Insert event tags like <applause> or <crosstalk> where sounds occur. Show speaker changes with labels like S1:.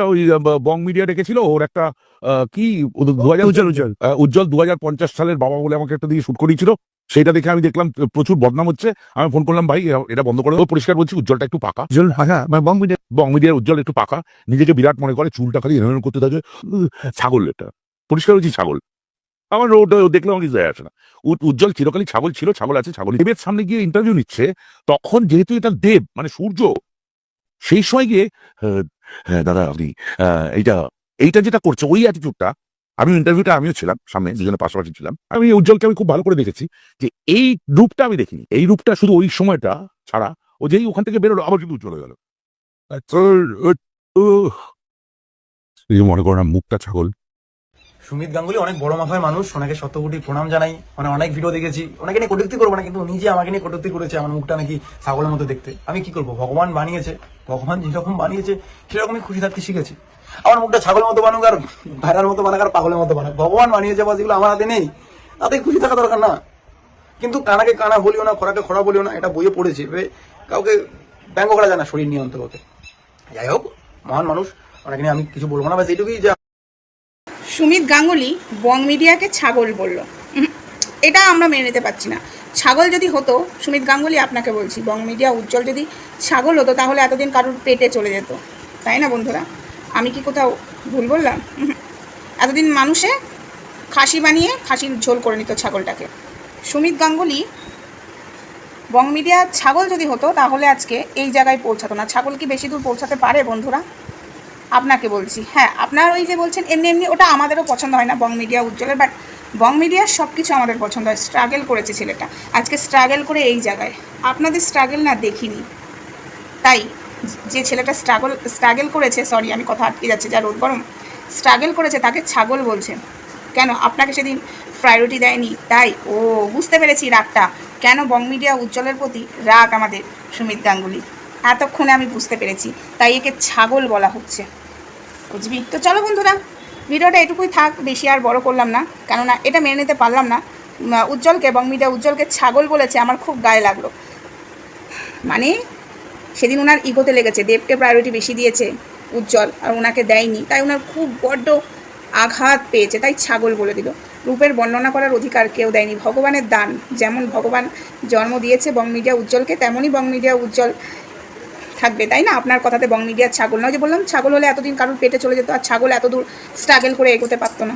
S1: একটা ওই বং মিডিয়া ডেকেছিল ওর একটা কি
S2: উজ্জ্বল উজ্জ্বল।
S1: উজ্জ্বল দু হাজার পঞ্চাশ সালের বাবা বলে আমাকে একটা দিকে শুট করিয়েছিল সেটা দেখে আমি দেখলাম প্রচুর বদনাম হচ্ছে। আমি ফোন করলাম ভাই এটা বন্ধ করে পরিষ্কার বলছি উজ্জ্বলটা একটু পাকা।
S2: উজ্জ্বল ফাঁকা মানে বং মিডিয়া
S1: বং মিডিয়ার উজ্জ্বল একটু পাকা নিজেকে বিরাট মনে করে চুলটা খালি এরকম করতে থাকে ছাগল এটা। পরিষ্কার হচ্ছে ছাগল। আমার ওটা দেখলে আমার কিছু যায় আসে না। উজ্জ্বল চিরকালই ছাগল ছিল ছাগল আছে ছাগল দেবের সামনে গিয়ে ইন্টারভিউ নিচ্ছে তখন যেহেতু এটা দেব মানে সূর্য সেই সময় গিয়ে হ্যাঁ দাদা, আপনি এইটা এইটা যেটা করছে, ওই অ্যাটিটিউডটা আমি ইন্টারভিউটা আমিও ছিলাম সামনে, দুজনে পাশাপাশি ছিলাম। আমি উজ্জ্বলকে আমি খুব ভালো করে দেখেছি যে এই রূপটা আমি দেখিনি। এই রূপটা শুধু ওই সময়টা ছাড়া ও যেই ওখান থেকে বেরোলো, আবার কিন্তু উজ্জ্বল হয়ে গেল। মনে করো মুখটা ছাগল?
S3: সুমিত গাঙ্গুলি অনেক বড় মাথায় মানুষ, ওনাকে শত কোটি প্রণাম জানাই। মানে অনেক ভিডিও দেখেছি। ওনাকে নিয়ে কটূক্তি করব না, কিন্তু যে আমাকে নিয়ে কটূক্তি করেছে, আমার মুখটা নাকি ছাগলের মতো দেখতে। আমি কি করব? ভগবান বানিয়েছে। ভগবান যেরকম বানিয়েছে, সেরকমই খুশি থাকতে শিখেছি। আমার মুখটা ছাগলের মতো বানুক আর ভেড়ার মতো বানাক আর পাগলের মতো বানাক। ভগবান বানিয়েছে বা যেগুলো আমার হাতে নেই। তাতে খুশি থাকা দরকার না। কিন্তু কানাকে কানা বলিও না খরাকে খরা বলিও না, এটা বইয়ে পড়েছে। কাউকে ব্যঙ্গ করা যায় না শরীর নিয়ে অন্তর্গত যাই হোক, মহান মানুষ নিয়ে আমি কিছু বলব না বাস এইটুকুই যে।
S4: সুমিত গাঙ্গুলি বং মিডিয়াকে ছাগল বলল। এটা আমরা মেনে নিতে পারছি না। ছাগল যদি হতো, সুমিত গাঙ্গুলি আপনাকে বলছি, বং মিডিয়া উজ্জ্বল যদি ছাগল হতো, তাহলে এতদিন কারোর পেটে চলে যেত। তাই না বন্ধুরা? আমি কি কোথাও ভুল বললাম? <laughs> এতদিন মানুষে খাসি বানিয়ে খাসির ঝোল করে নিত ছাগলটাকে। সুমিত গাঙ্গুলি, বং মিডিয়া ছাগল যদি হতো, তাহলে আজকে এই জায়গায় পৌঁছাতো না। ছাগল কি বেশি দূর পৌঁছাতে পারে বন্ধুরা? আপনাকে বলছি। হ্যাঁ আপনার ওই যে বলছেন, এমনি এমনি ওটা আমাদেরও পছন্দ হয় না বং মিডিয়া উজ্জ্বলের বাট বং মিডিয়ার সব কিছু আমাদের পছন্দ হয়। স্ট্রাগল করেছে ছেলেটা। আজকে স্ট্রাগল করে এই জায়গায়। আপনাদের স্ট্রাগল না দেখিনি। তাই যে ছেলেটা স্ট্রাগল স্ট্রাগল করেছে সরি আমি কথা আটকে যাচ্ছে, যা রোদ গরম স্ট্রাগল করেছে, তাকে ছাগল বলছেন কেন? আপনাকে সেদিন প্রায়োরিটি দেয়নি। তাই? ও, বুঝতে পেরেছি রাগটা। কেন বং মিডিয়া উজ্জ্বলের প্রতি রাগ আমাদের, সুমিত গাঙ্গুলি? এতক্ষণে আমি বুঝতে পেরেছি। তাই একে ছাগল বলা হচ্ছে। বুঝবি? তো চলো বন্ধুরা ভিডিওটা এটুকুই থাক, বেশি আর বড় করলাম না, কেননা এটা মেনে নিতে পারলাম না। উজ্জ্বলকে এবং মিডিয়া উজ্জ্বলকে ছাগল বলেছে, আমার খুব গায়ে লাগল। মানে সেদিন ওনার ইগোতে লেগেছে, দেবকে প্রায়োরিটি বেশি দিয়েছে উজ্জ্বল, আর ওনাকে দেয়নি। তাই ওনার খুব বড্ড আঘাত পেয়েছে, তাই ছাগল বলে দিল। রূপের বর্ণনা করার অধিকার কেউ দেয়নি। ভগবানের দান, যেমন ভগবান জন্ম দিয়েছে বং মিডিয়া উজ্জ্বলকে, তেমনই বং মিডিয়া উজ্জ্বল থাকবে, তাই না? আপনার কথাতে বং মিডিয়ার ছাগল নয় যে বললাম, ছাগল হলে এতদিন কারোর পেটে চলে যেত, আর ছাগল এত দূর স্ট্রাগল করে এগোতে পারতো না।